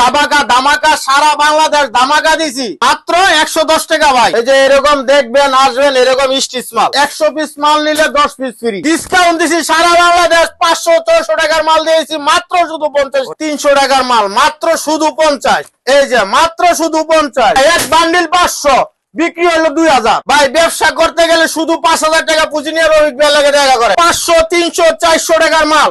দামাকা দামাকা সারা বাংলাদেশ দামাকা দিছি। মাত্র একশো দশ টাকা ভাই। এই যে এরকম দেখবেন আসবেন এরকম স্টিচ মাল। একশো পিস মাল নিলে দশ পিস ফ্রি। ডিসকাউন্ট দিছি সারা বাংলাদেশ পাঁচশো ছশো টাকার মাল দিয়েছি মাত্র শুধু পঞ্চাশ তিনশো টাকার মাল মাত্র শুধু পঞ্চাশ। এই যে মাত্র শুধু পঞ্চাশ। এক বান্ডিল পাঁচশো বিক্রি হলো দুই হাজার। ভাই ব্যবসা করতে গেলে শুধু পাঁচ হাজার টাকা পুঁজি নিয়ে রবিক ভাই লাগে টাকা করে। পাঁচশো তিনশো চারশো টাকার মাল।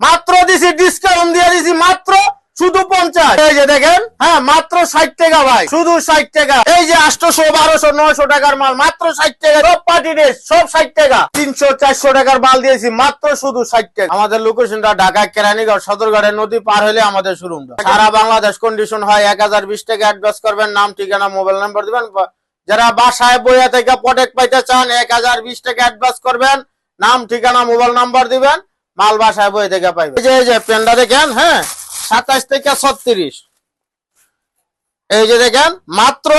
মাত্র দিছি ডিসকাউন্ট দিয়ে দিছি মাত্র শুধু পঞ্চাশ। এই যে দেখেন হ্যাঁ মাত্র ষাট টাকা ভাই, শুধু ষাট টাকা। এই যে আটশোশো বারোশো, নয়শো টাকার মাল, মাত্র ষাট টাকা। সব পার্টি ড্রেস সব ষাট টাকা। তিনশো, চারশো টাকার মাল দিয়েছি, মাত্র শুধু ষাট টাকা। আমাদের লোকেশনটা ঢাকা, কেরানীগঞ্জ, সদরঘাটের নদী পার হলে আমাদের শোরুমটা সারা বাংলাদেশ কন্ডিশন হয়, এক হাজার বিশ টাকা অ্যাডভান্স করবেন, নাম, ঠিকানা মোবাইল নাম্বার দিবেন। যারা বাসায় বইয়া থেকে প্রোটেক্ট পাইতে চান, এক হাজার বিশ টাকা অ্যাডভান্স করবেন, নাম, ঠিকানা মোবাইল নাম্বার দিবেন, মাল বাসায় বই থেকে পাইবেন। এই যে এই যে পেনটা দেখেন হ্যাঁ। সাতাশ থেকে ছত্রিশ। এই যে দেখেন মাত্র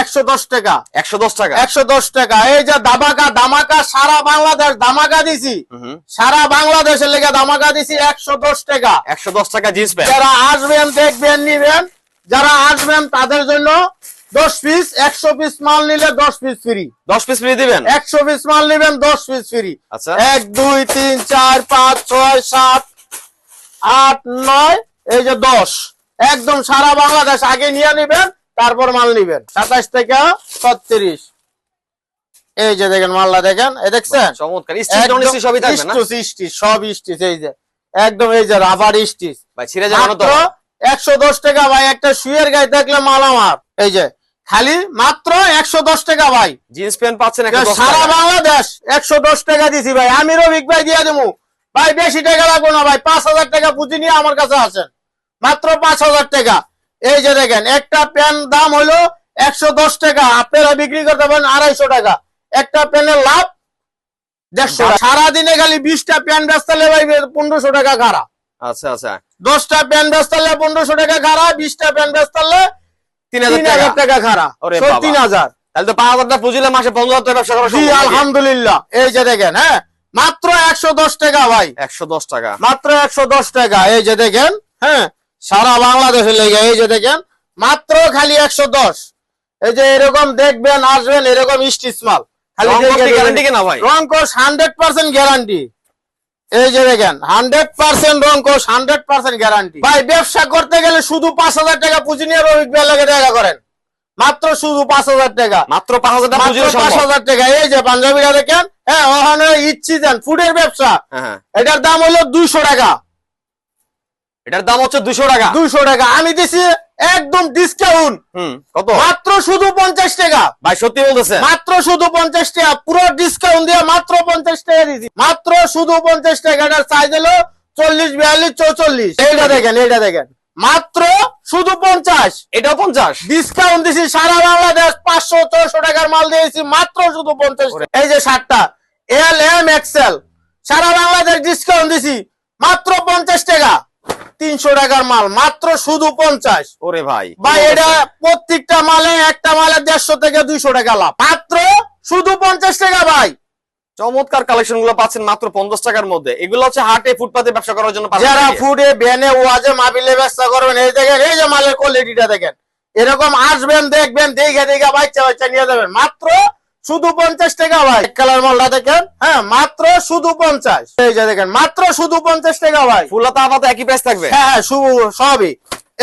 একশো দশ টাকা। একশো দশ টাকা। একশো দশ টাকা। এই যে দামাকা দামাকা সারা বাংলাদেশ দামাকা দিছি। সারা বাংলাদেশের লেগে দামাকা দিছি একশো দশ টাকা। একশো দশ টাকা জিন্স প্যান্ট। যারা আসবেন দেখবেন নিবেন। যারা আসবেন তাদের জন্য দশ পিস একশো পিস মাল নিলে দশ পিস ফ্রি। দশ পিস ফ্রি দিবেন? একশো পিস মাল নিবেন দশ পিস ফ্রি। আচ্ছা। এক দুই তিন চার পাঁচ ছয় সাত আট নয় এই যে দশ। একদম সারা বাংলাদেশ আগে নিয়ে নিবেন তারপর মাল নিবেন। সাতাশ থেকে ছত্রিশ। এই যে দেখেন মালটা দেখেন এই দেখছেন? সব স্টিচ এই যে। একদম এই যে রাবার স্টিচ। একশো দশ টাকা ভাই একটা শুয়ের গায়ে দেখলে মাল আমার। এই যে খালি মাত্র একশো দশ টাকা ভাই। জিন্স প্যান্ট পাচ্ছেন সারা বাংলাদেশ একশো দশ টাকা দিছি ভাই। আমি রবিক ভাই দিয়ে দেবো ভাই বেশি টাকা লাগবো না ভাই পাঁচ হাজার টাকা পুঁজি নিয়ে আমার কাছে আসেন। মাত্র পাঁচ হাজার টাকা। এই যে দেখেন একটা প্যান দাম হলো একশো দশ টাকা আপনারা বিক্রি করতে পারেন আড়াইশো টাকা। একটা প্যানের লাভ দেড়শো। সারাদিনে খালি বিশটা প্যান বেচতালে ভাই পনেরোশো টাকা খারাপ আচ্ছা আচ্ছা। দশটা প্যান বেচতালে পনেরোশো টাকা খারাপ বিশটা প্যান বেচতালে তিন হাজার টাকা। ওরে তিন হাজার। তাহলে তো পাঁচ হাজার টাকা পুঁজিলে মাসে পনেরো হাজার ব্যবসা করা? আলহামদুলিল্লাহ। এই যে দেখেন হ্যাঁ মাত্র একশো দশ টাকা ভাই। একশো দশ টাকা। মাত্র একশো দশ টাকা। এই যে দেখেন হ্যাঁ সারা বাংলাদেশে লেগে এই যে দেখেন মাত্র খালি একশো দশ। এই যে এরকম দেখবেন আসবেন এরকম স্টিচ মাল। খালি গ্যারান্টি কেনা ভাই? রং কোষ হান্ড্রেড পার্সেন্ট গ্যারান্টি এই যে দেখেন হান্ড্রেড পার্সেন্ট রং হান্ড্রেড পার্সেন্ট গ্যারান্টি ভাই ব্যবসা করতে গেলে শুধু পাঁচ হাজার টাকা পুঁজি নিয়ে রবিক করেন। মাত্র শুধু পাঁচ হাজার টাকা। মাত্র পাঁচ হাজার পাঁচ হাজার টাকা। এই যে পাঞ্জাবিরা দেখেন হ্যাঁ ওখানে ইচ্ছি দেন ফুডের ব্যবসা। হ্যাঁ হ্যাঁ। এটার দাম হলো দুইশো টাকা। এটার দাম হচ্ছে দুশো টাকা। দুইশো টাকা। আমি দিছি একদম ডিসকাউন্ট কত? মাত্র শুধু পঞ্চাশ টাকা। ভাই সত্যি বলতেছে। মাত্র শুধু পঞ্চাশ টাকা। পুরো ডিসকাউন্ট দিয়ে মাত্র পঞ্চাশ টাকা দিছি। মাত্র শুধু পঞ্চাশ টাকা এটার সাইজ হলো চল্লিশ বিয়াল্লিশ চৌচল্লিশ। এইটা দেখেন এইটা দেখেন। মাত্র শুধু পঞ্চাশ। এটাও পঞ্চাশ? ডিসকাউন্ট দিছি সারা বাংলাদেশ পাঁচশো ছশো টাকার মাল দিয়েছি মাত্র শুধু পঞ্চাশ এই যে শার্টটা এল এম এক্সেল সারা বাংলাদেশ ডিসকাউন্ট দিছি মাত্র পঞ্চাশ টাকা। তিনশো টাকার মাল মাত্র শুধু পঞ্চাশ। ওরে ভাই। ভাই এটা প্রত্যেকটা মালে একটা মালে দেড়শো থেকে দুইশো টাকা লাভ। মাত্র শুধু পঞ্চাশ টাকা ভাই। চমৎকার কালেকশনগুলো পাচ্ছেন মাত্র পঞ্চাশ টাকার মধ্যে। এগুলো হচ্ছে হাটে ফুটপাতে ব্যবসা করার জন্য যারা? ফুডে ব্যানে ওয়াজে মাবিলে ব্যবসা করবেন এই দেখেন এই যে মালের কোয়ালিটিটা দেখেন। এরকম আসবেন দেখবেন দেখে দেখে বাচ্চা বাচ্চা নিয়ে যাবেন। মাত্র শুধু পঞ্চাশ টাকা ভাই। কালার মালটা দেখেন। হ্যাঁ মাত্র শুধু পঞ্চাশ। এই যে দেখেন মাত্র শুধু পঞ্চাশ টাকা ভাই। ফুলাতা আপাতত একই প্রাইস থাকবে? হ্যাঁ হ্যাঁ শুভ সবই।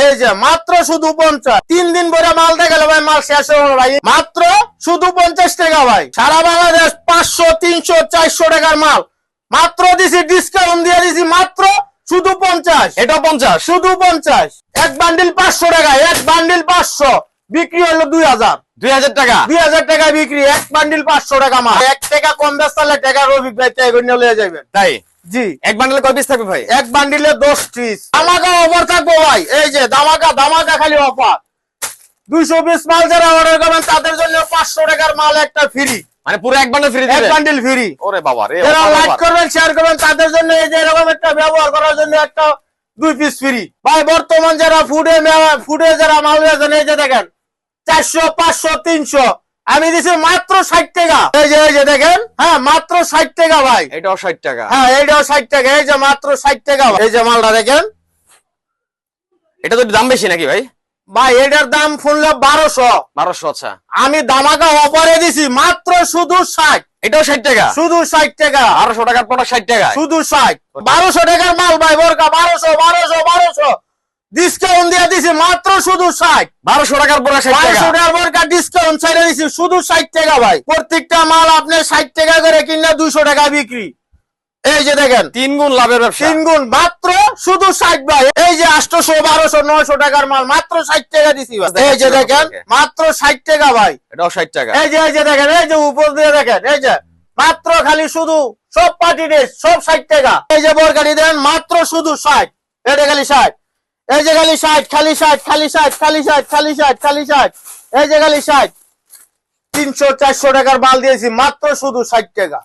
এই যে মাত্র শুধু পঞ্চাশ। তিন দিন পরে মাল দেখালে ভাই মাল শেষ হবে ভাই। মাত্র শুধু পঞ্চাশ টাকা ভাই। সারা বাংলাদেশ পাঁচশো তিনশো চারশো টাকার মাল। মাত্র দিছি ডিসকাউন্ট দিয়ে দিছি মাত্র শুধু পঞ্চাশ। এটা পঞ্চাশ? শুধু পঞ্চাশ। এক বান্ডিল পাঁচশো টাকা এক বান্ডিল পাঁচশো। বিক্রি হলো দুই হাজার। দুই হাজার টাকা? দুই হাজার টাকা বিক্রি এক বান্ডিল পাঁচশো টাকা মাল। এক টাকা কম বেচলে টাকা রবি ভাই টাকা নিয়ে যাবেন তাই? জি। এক বান্ডেলে কয় পিস থাকবে ভাই? এক বান্ডিলে দশ পিস। অফার থাকব ভাই। এই যে দামাকা দামাকা খালি অফার দুইশো পিস মাল যারা অর্ডার করবেন তাদের জন্য পাঁচশো টাকার মাল একটা ফ্রি মানে পুরো এক বান্ডেল ফ্রি এক বান্ডিল ফ্রি ওরে বাবা রে যারা লাইক করবেন শেয়ার করবেন তাদের জন্য এই যে এরকম একটা ব্যবহার করার জন্য একটা দুই পিস ফ্রি ভাই বর্তমান যারা ফুডে ফুডে যারা মাল বেচেন এই যে দেখেন চারশো পাঁচশো তিনশো। আমি দিছি মাত্র ষাট টাকা। এই যে এই যে দেখেন হ্যাঁ মাত্র ষাট টাকা ভাই। এটাও ষাট টাকা। হ্যাঁ এইটাও ষাট টাকা এই যে মাত্র ষাট টাকা এই যে মালটা দেখেন। এটা তো দাম বেশি নাকি ভাই? ভাই এটার দাম শুনলে বারোশো। বারোশো আচ্ছা। আমি দামাকা অফারে দিছি মাত্র শুধু ষাট। এটাও ষাট টাকা? শুধু ষাট টাকা। বারোশো টাকার প্রোডাক্ট ষাট টাকা শুধু ষাট। বারোশো টাকার মাল ভাই বোরকা বারোশো বারোশো বারোশো। ডিসকাউন্ট দিয়ে দিছি মাত্র শুধু ষাট। বারোশো টাকার ষাট বারোশো টাকা টাকার ডিসকাউন্ট ছেড়ে দিছি শুধু ষাট টাকা ভাই। প্রত্যেকটা মাল আপনি ষাট টাকা করে কিনলে দুশো টাকা বিক্রি। এই যে দেখেন। তিন গুণ লাভের ব্যবসা। তিন গুণ মাত্র শুধু ষাট ভাই। এই যে আটশোশো বারোশো নয়শো টাকার মাল মাত্র ষাট টাকা দিছি এই যে দেখেন মাত্র ষাট টাকা ভাই। এটাও ষাট টাকা। এই যে এই যে দেখেন এই যে উপর দিয়ে দেখেন এই যে। মাত্র খালি শুধু সব পার্টি ড্রেস সব ষাট টাকা। এই যে বোরকাটি দেন মাত্র শুধু ষাট। এটা খালি ষাট। এই যে খালি ষাট খালি ষাট খালি ষাট খালি ষাট খালি ষাট খালি ষাট এই যে খালি ষাট তিনশো, চারশো টাকার মাল দিয়েছি, মাত্র শুধু ষাট টাকা।